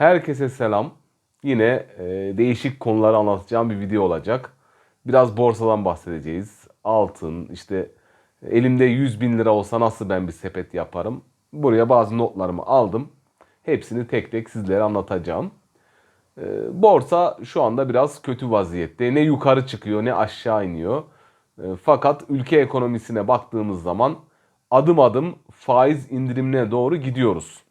Herkese selam. Yine e, değişik konuları anlatacağım bir video olacak. Biraz borsadan bahsedeceğiz. Altın, işte elimde 100 bin lira olsa nasıl ben bir sepet yaparım. Buraya bazı notlarımı aldım. Hepsini tek tek sizlere anlatacağım. E, borsa şu anda biraz kötü vaziyette. Ne yukarı çıkıyor ne aşağı iniyor. E, fakat ülke ekonomisine baktığımız zaman adım adım faiz indirimine doğru gidiyoruz.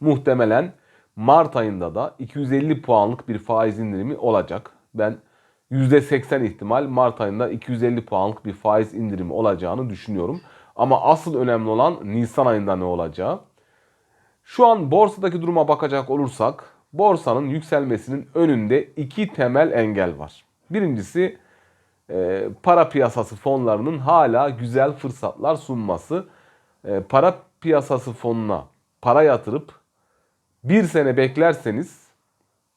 Muhtemelen Mart ayında da 250 puanlık bir faiz indirimi olacak. Ben %80 ihtimal Mart ayında 250 puanlık bir faiz indirimi olacağını düşünüyorum. Ama asıl önemli olan Nisan ayında ne olacağı. Şu an borsadaki duruma bakacak olursak borsanın yükselmesinin önünde iki temel engel var. Birincisi e, para piyasası fonlarının hala güzel fırsatlar sunması. E, para piyasası fonuna para yatırıp bir sene beklerseniz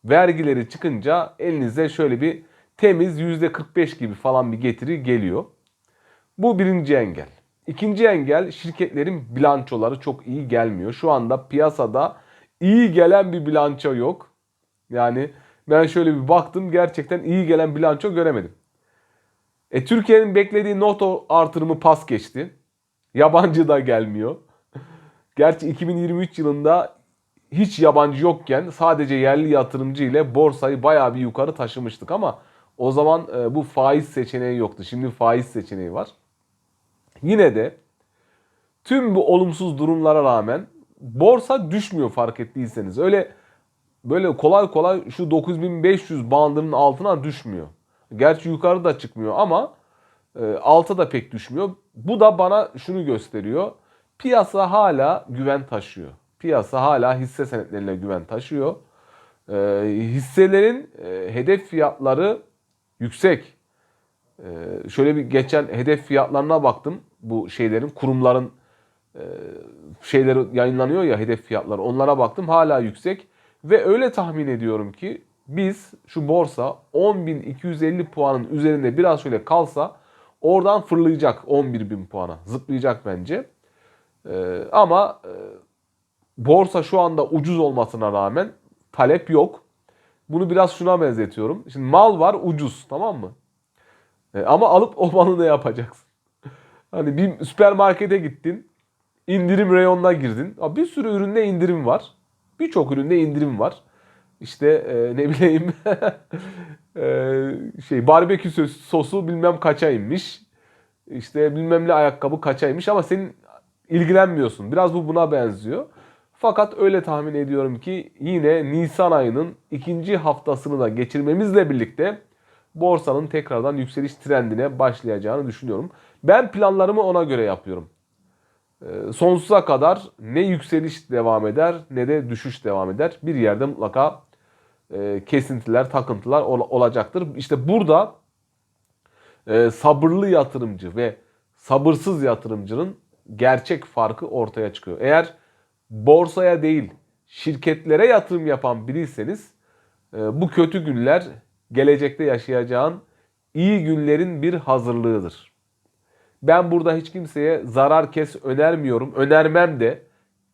vergileri çıkınca elinize şöyle bir temiz %45 gibi falan bir getiri geliyor. Bu birinci engel. İkinci engel şirketlerin bilançoları çok iyi gelmiyor. Şu anda piyasada iyi gelen bir bilanço yok. Yani ben şöyle bir baktım gerçekten iyi gelen bilanço göremedim. E, Türkiye'nin beklediği noto artırımı pas geçti. Yabancı da gelmiyor. Gerçi 2023 yılında hiç yabancı yokken sadece yerli yatırımcı ile borsayı bayağı bir yukarı taşımıştık ama o zaman e, bu faiz seçeneği yoktu. Şimdi faiz seçeneği var. Yine de tüm bu olumsuz durumlara rağmen borsa düşmüyor fark ettiyseniz. Öyle böyle kolay kolay şu 9500 bandının altına düşmüyor. Gerçi yukarı da çıkmıyor ama e, alta da pek düşmüyor. Bu da bana şunu gösteriyor. Piyasa hala güven taşıyor. Piyasa hala hisse senetlerine güven taşıyor. E, hisselerin e, hedef fiyatları yüksek. E, şöyle bir geçen hedef fiyatlarına baktım. Bu şeylerin, kurumların e, şeyleri yayınlanıyor ya hedef fiyatları. Onlara baktım hala yüksek. Ve öyle tahmin ediyorum ki biz şu borsa 10.250 puanın üzerinde biraz şöyle kalsa oradan fırlayacak 11.000 puana. Zıplayacak bence. Ee, ama e, borsa şu anda ucuz olmasına rağmen talep yok. Bunu biraz şuna benzetiyorum. Şimdi mal var ucuz tamam mı? E, ama alıp o malı ne yapacaksın? Hani bir süpermarkete gittin. indirim reyonuna girdin. Bir sürü üründe indirim var. Birçok üründe indirim var. İşte e, ne bileyim e, şey barbekü sos- sosu bilmem kaça inmiş. İşte bilmem ne ayakkabı kaçaymış ama senin ilgilenmiyorsun. Biraz bu buna benziyor. Fakat öyle tahmin ediyorum ki yine Nisan ayının ikinci haftasını da geçirmemizle birlikte borsanın tekrardan yükseliş trendine başlayacağını düşünüyorum. Ben planlarımı ona göre yapıyorum. Ee, Sonsuza kadar ne yükseliş devam eder ne de düşüş devam eder. Bir yerde mutlaka e, kesintiler, takıntılar ol- olacaktır. İşte burada e, sabırlı yatırımcı ve sabırsız yatırımcının gerçek farkı ortaya çıkıyor. Eğer borsaya değil şirketlere yatırım yapan biriyseniz e, bu kötü günler gelecekte yaşayacağın iyi günlerin bir hazırlığıdır. Ben burada hiç kimseye zarar kes önermiyorum. Önermem de.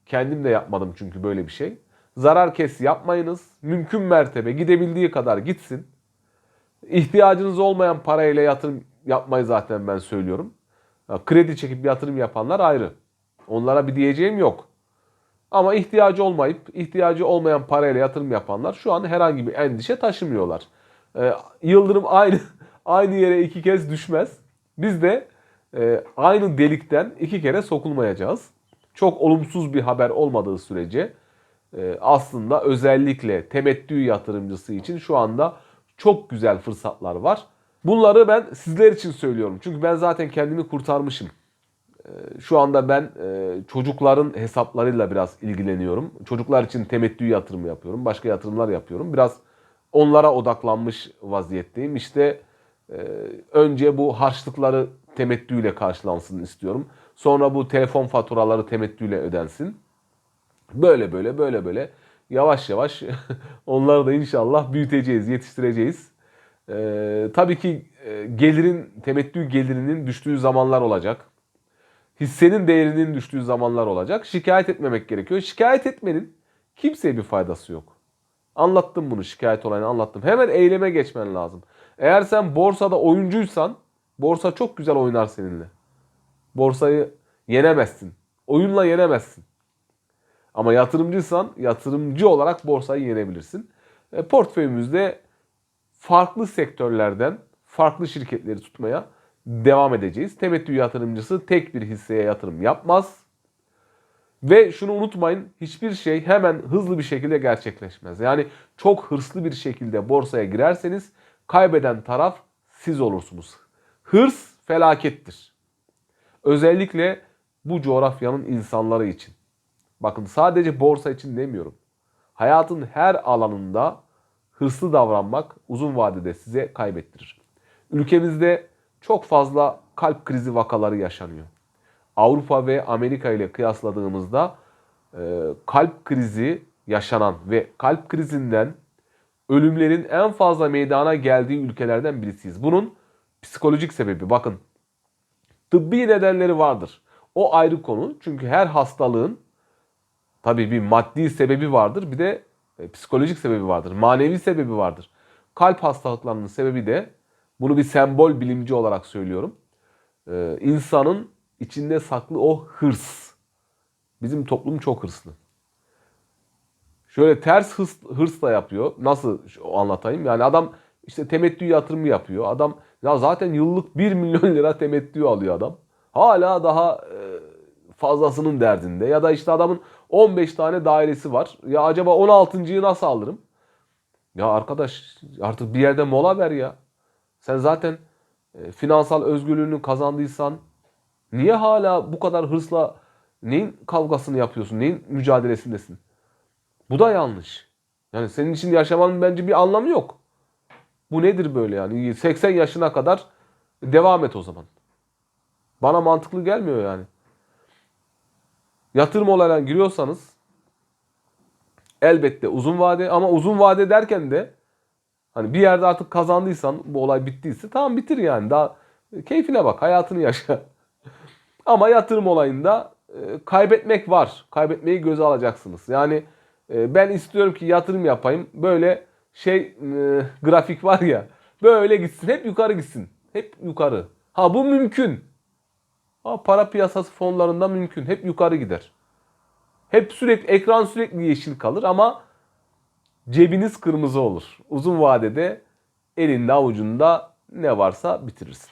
Kendim de yapmadım çünkü böyle bir şey. Zarar kes yapmayınız. Mümkün mertebe gidebildiği kadar gitsin. İhtiyacınız olmayan parayla yatırım yapmayı zaten ben söylüyorum. Kredi çekip yatırım yapanlar ayrı. Onlara bir diyeceğim yok. Ama ihtiyacı olmayıp ihtiyacı olmayan parayla yatırım yapanlar şu an herhangi bir endişe taşımıyorlar. Ee, yıldırım aynı aynı yere iki kez düşmez. Biz de e, aynı delikten iki kere sokulmayacağız. Çok olumsuz bir haber olmadığı sürece e, aslında özellikle temettü yatırımcısı için şu anda çok güzel fırsatlar var. Bunları ben sizler için söylüyorum. Çünkü ben zaten kendimi kurtarmışım. E, Şu anda ben e, çocukların hesaplarıyla biraz ilgileniyorum. Çocuklar için temettü yatırımı yapıyorum. Başka yatırımlar yapıyorum. Biraz onlara odaklanmış vaziyetteyim. İşte e, önce bu harçlıkları temettüyle karşılansın istiyorum. Sonra bu telefon faturaları temettüyle ödensin. Böyle böyle böyle böyle yavaş yavaş onları da inşallah büyüteceğiz, yetiştireceğiz. Ee, tabii ki e, gelirin, temettü gelirinin düştüğü zamanlar olacak. Hissenin değerinin düştüğü zamanlar olacak. Şikayet etmemek gerekiyor. Şikayet etmenin Kimseye bir faydası yok. Anlattım bunu şikayet olayını anlattım. Hemen eyleme geçmen lazım. Eğer sen borsada oyuncuysan borsa çok güzel oynar seninle. Borsayı yenemezsin. Oyunla yenemezsin. Ama yatırımcıysan yatırımcı olarak borsayı yenebilirsin. E, portföyümüzde farklı sektörlerden farklı şirketleri tutmaya devam edeceğiz. Temettü yatırımcısı tek bir hisseye yatırım yapmaz. Ve şunu unutmayın hiçbir şey hemen hızlı bir şekilde gerçekleşmez. Yani çok hırslı bir şekilde borsaya girerseniz kaybeden taraf siz olursunuz. Hırs felakettir. Özellikle bu coğrafyanın insanları için. Bakın sadece borsa için demiyorum. Hayatın her alanında hırslı davranmak uzun vadede size kaybettirir. Ülkemizde çok fazla kalp krizi vakaları yaşanıyor. Avrupa ve Amerika ile kıyasladığımızda e, kalp krizi yaşanan ve kalp krizinden ölümlerin en fazla meydana geldiği ülkelerden birisiyiz. Bunun psikolojik sebebi bakın tıbbi nedenleri vardır. O ayrı konu. Çünkü her hastalığın tabii bir maddi sebebi vardır. Bir de e, psikolojik sebebi vardır. Manevi sebebi vardır. Kalp hastalıklarının sebebi de bunu bir sembol bilimci olarak söylüyorum. Ee, insanın içinde saklı o hırs. Bizim toplum çok hırslı. Şöyle ters hırs, hırsla yapıyor. Nasıl anlatayım? Yani adam işte temettü yatırımı yapıyor. Adam ya zaten yıllık 1 milyon lira temettü alıyor adam. Hala daha e, fazlasının derdinde. Ya da işte adamın 15 tane dairesi var. Ya acaba 16.yı nasıl alırım? Ya arkadaş artık bir yerde mola ver ya. Sen zaten e, finansal özgürlüğünü kazandıysan niye hala bu kadar hırsla neyin kavgasını yapıyorsun? Neyin mücadelesindesin? Bu da yanlış. Yani senin için yaşamanın bence bir anlamı yok. Bu nedir böyle yani? 80 yaşına kadar devam et o zaman. Bana mantıklı gelmiyor yani. Yatırım olayına giriyorsanız elbette uzun vade ama uzun vade derken de hani bir yerde artık kazandıysan bu olay bittiyse tamam bitir yani. Daha keyfine bak, hayatını yaşa. ama yatırım olayında e, kaybetmek var. Kaybetmeyi göze alacaksınız. Yani e, ben istiyorum ki yatırım yapayım. Böyle şey e, grafik var ya. Böyle gitsin. Hep yukarı gitsin. Hep yukarı. Ha bu mümkün. Ha, para piyasası fonlarında mümkün. Hep yukarı gider. Hep sürekli ekran sürekli yeşil kalır ama cebiniz kırmızı olur. Uzun vadede elinde avucunda ne varsa bitirirsin.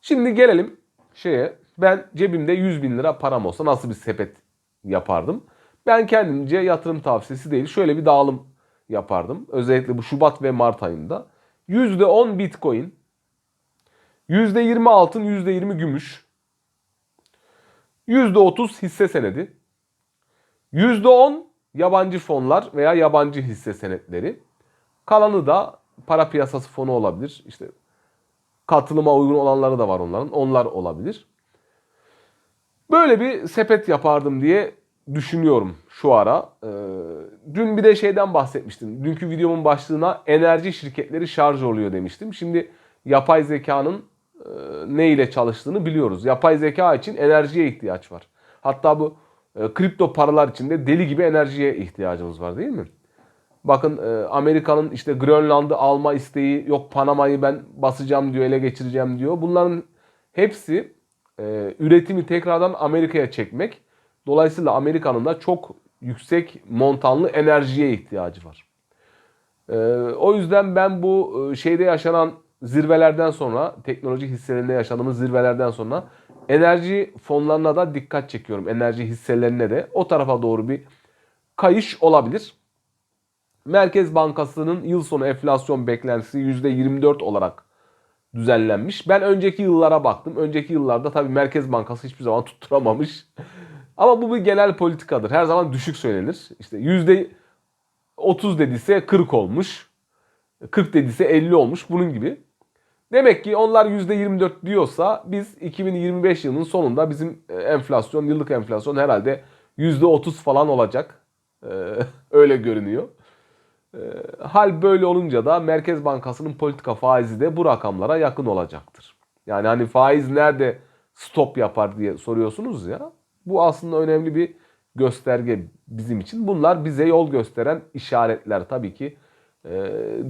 Şimdi gelelim şeye. Ben cebimde 100 bin lira param olsa nasıl bir sepet yapardım? Ben kendimce yatırım tavsiyesi değil. Şöyle bir dağılım yapardım. Özellikle bu Şubat ve Mart ayında. %10 Bitcoin, %20 altın, %20 gümüş, %30 hisse senedi, %10 yabancı fonlar veya yabancı hisse senetleri. Kalanı da para piyasası fonu olabilir. İşte katılıma uygun olanları da var onların. Onlar olabilir. Böyle bir sepet yapardım diye düşünüyorum şu ara. Ee, dün bir de şeyden bahsetmiştim. Dünkü videomun başlığına enerji şirketleri şarj oluyor demiştim. Şimdi yapay zekanın e, ne ile çalıştığını biliyoruz. Yapay zeka için enerjiye ihtiyaç var. Hatta bu e, kripto paralar için de deli gibi enerjiye ihtiyacımız var değil mi? Bakın e, Amerika'nın işte Grönland'ı alma isteği yok Panama'yı ben basacağım diyor ele geçireceğim diyor. Bunların hepsi e, üretimi tekrardan Amerika'ya çekmek. Dolayısıyla Amerika'nın da çok yüksek montanlı enerjiye ihtiyacı var. O yüzden ben bu şeyde yaşanan zirvelerden sonra, teknoloji hisselerinde yaşadığımız zirvelerden sonra enerji fonlarına da dikkat çekiyorum. Enerji hisselerine de o tarafa doğru bir kayış olabilir. Merkez Bankası'nın yıl sonu enflasyon beklentisi %24 olarak düzenlenmiş. Ben önceki yıllara baktım. Önceki yıllarda tabii Merkez Bankası hiçbir zaman tutturamamış. Ama bu bir genel politikadır. Her zaman düşük söylenir. İşte %30 dediyse 40 olmuş. 40 dediyse 50 olmuş. Bunun gibi. Demek ki onlar %24 diyorsa biz 2025 yılının sonunda bizim e, enflasyon, yıllık enflasyon herhalde %30 falan olacak. Ee, öyle görünüyor. Ee, hal böyle olunca da Merkez Bankası'nın politika faizi de bu rakamlara yakın olacaktır. Yani hani faiz nerede stop yapar diye soruyorsunuz ya. Bu aslında önemli bir gösterge bizim için. Bunlar bize yol gösteren işaretler tabii ki e,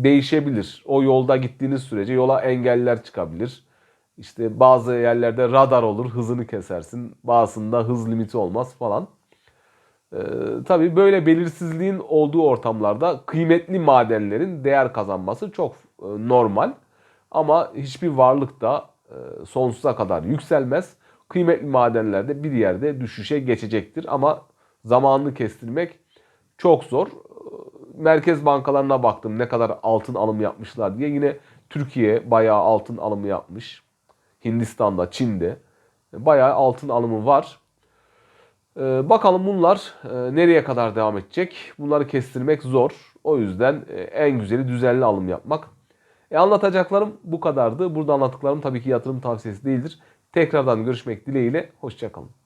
değişebilir. O yolda gittiğiniz sürece yola engeller çıkabilir. İşte bazı yerlerde radar olur, hızını kesersin. Bazısında hız limiti olmaz falan. Ee, tabii böyle belirsizliğin olduğu ortamlarda kıymetli madenlerin değer kazanması çok e, normal. Ama hiçbir varlık da e, sonsuza kadar yükselmez. Kıymetli madenler de bir yerde düşüşe geçecektir. Ama zamanını kestirmek çok zor. Merkez bankalarına baktım ne kadar altın alımı yapmışlar diye. Yine Türkiye bayağı altın alımı yapmış. Hindistan'da, Çin'de bayağı altın alımı var. Ee, bakalım bunlar e, nereye kadar devam edecek? Bunları kestirmek zor. O yüzden e, en güzeli düzenli alım yapmak. E, anlatacaklarım bu kadardı. Burada anlattıklarım tabii ki yatırım tavsiyesi değildir. Tekrardan görüşmek dileğiyle. Hoşçakalın.